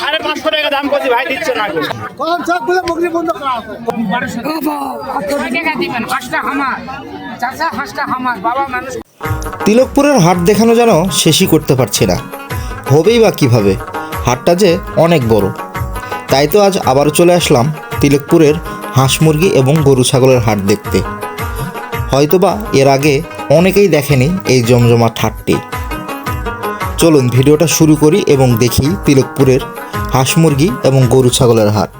সাড়ে পাঁচশো টাকা দাম করছি ভাই দিচ্ছে না কয় টাকা দিবেন হাঁসটা আমার চাচা হাঁসটা আমার বাবা মানুষ তিলকপুরের হাট দেখানো যেন শেষই করতে পারছি না। হবেই বা কীভাবে? হাটটা যে অনেক বড়। তাই তো আজ আবারও চলে আসলাম তিলকপুরের হাঁস মুরগি এবং গরু ছাগলের হাট দেখতে। হয়তোবা এর আগে অনেকেই দেখেনি এই জমজমাট হাটটি। চলুন ভিডিওটা শুরু করি এবং দেখি তিলকপুরের হাঁস মুরগি এবং গরু ছাগলের হাট।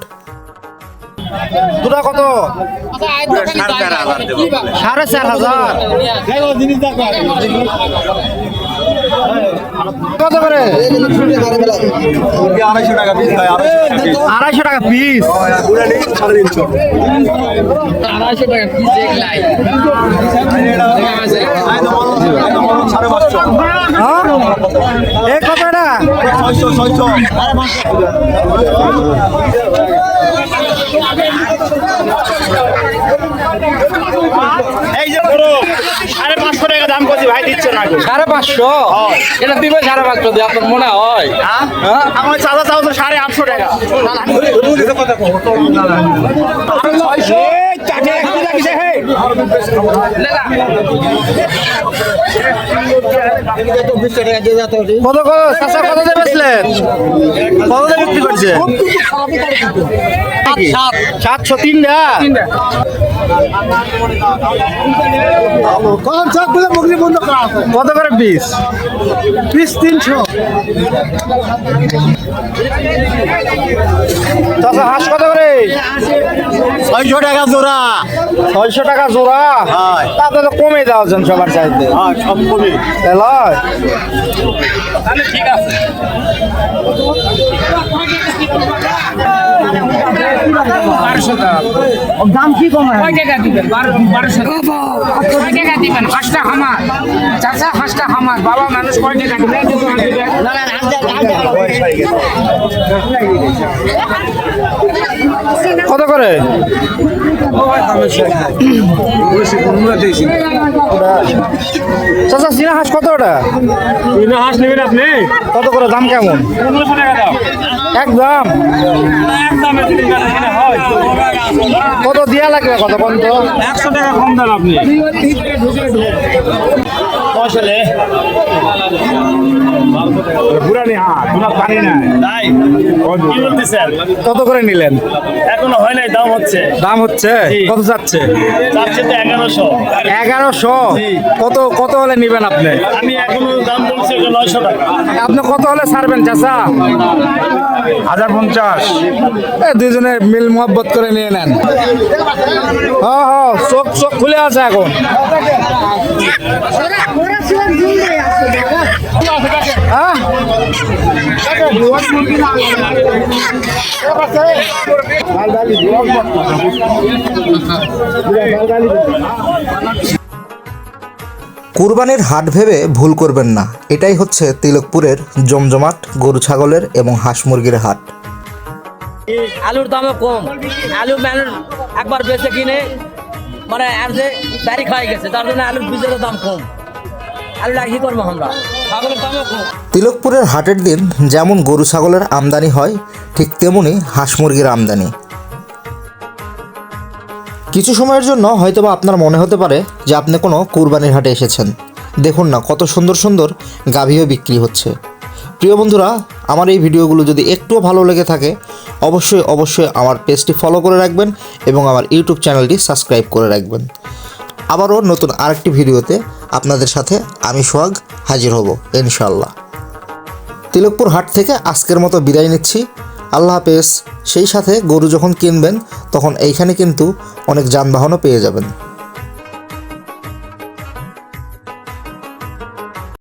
দুটা কত? সাড়ে চার হাজার। কত করে? আড়াইশো টাকা পিস। আড়াইশো টাকা পিস পাঁচশো এ কত এটা ছয়শো ছয়শো এই যে সাড়ে পাঁচশো টাকা দাম করছি ভাই দিচ্ছে না সাড়ে পাঁচশো? এটা দিবে সাড়ে পাঁচশো দিয়ে আপনার মনে হয়? হ্যাঁ? আমার চাচা চাও তো সাড়ে আটশো টাকা। কত কত? চাচা কত দিয়ে বেচলেন? কত দিয়ে বিক্রি করছে সাতশো তিনটা? কত করে পিস? পিস তিনশো। হাঁস কত করে? ছয়শো টাকা জোড়া। ছয়শো টাকা জোড়া? হ্যাঁ। তাতে তো কমে যাওয়াছেন সবার চাইতে। সব কমে। লয়? কয় টাকা। দিবেন বারো- বারোশো টাকা। কয় টাকা দিবেন হাঁসটা আমার চাচা হাঁসটা আমার বাবা মানুষ কয় টাকা দিবেন কত করে? চাচা চীনা হাঁস কত ওটা হাঁস নেবেন আপনি? কত করে? দাম কেমন? একদম একদম কত দিয়া লাগবে কত কত একশো টাকা কম দেন আপনি। পয়সালে পুরানি হ্যাঁ তোমার পানি না তাই? কত করে নিলেন? এখনও হয় নাই দাম হচ্ছে। দাম হচ্ছে। কত যাচ্ছে? চারশো তো এগারোশো। এগারোশো? কত কত হলে নিবেন আপনি? আমি এখনও দাম বলছি নয়শো টাকা। আপনি কত হলে ছাড়বেন চাচা? হাজার পঞ্চাশ। দুজনে মিল মোহব্বত করে নিয়ে নেন। হ হ, চোখ চোখ খুলে আছে এখন। হ্যাঁ? কুরবানির হাট ভেবে ভুল করবেন না। এটাই হচ্ছে তিলকপুরের জমজমাট গরু ছাগলের এবং হাঁস মুরগির হাট। আলুর দামও কম। আলু একবার বেঁচে কিনে মানে আর যে তারিখ হয়ে গেছে তার জন্য আলুর বীজের দাম কম। আলুটা কি করব আমরা? ছাগলের দামও কম। তিলকপুরের হাটের দিন যেমন গরু ছাগলের আমদানি হয় ঠিক তেমনি হাঁস মুরগির আমদানি। কিছু সময়ের জন্য হয়তোবা আপনার মনে হতে পারে যে আপনি কোনো কুরবানির হাটে এসেছেন। দেখুন না, কত সুন্দর সুন্দর গাভীও বিক্রি হচ্ছে। প্রিয় বন্ধুরা, আমার এই ভিডিওগুলো যদি একটুও ভালো লেগে থাকে, অবশ্যই অবশ্যই আমার পেজটি ফলো করে রাখবেন এবং আমার ইউটিউব চ্যানেলটি সাবস্ক্রাইব করে রাখবেন। আবারও নতুন আরেকটি ভিডিওতে আপনাদের সাথে আমি সোহাগ হাজির হব ইনশাল্লাহ তিলকপুর হাট থেকে আজকের মতো বিদায় নিচ্ছি। আল্লাহ হাফেজ সেই সাথে গরু যখন কিনবেন তখন এইখানে কিন্তু অনেক যানবাহনও পেয়ে যাবেন।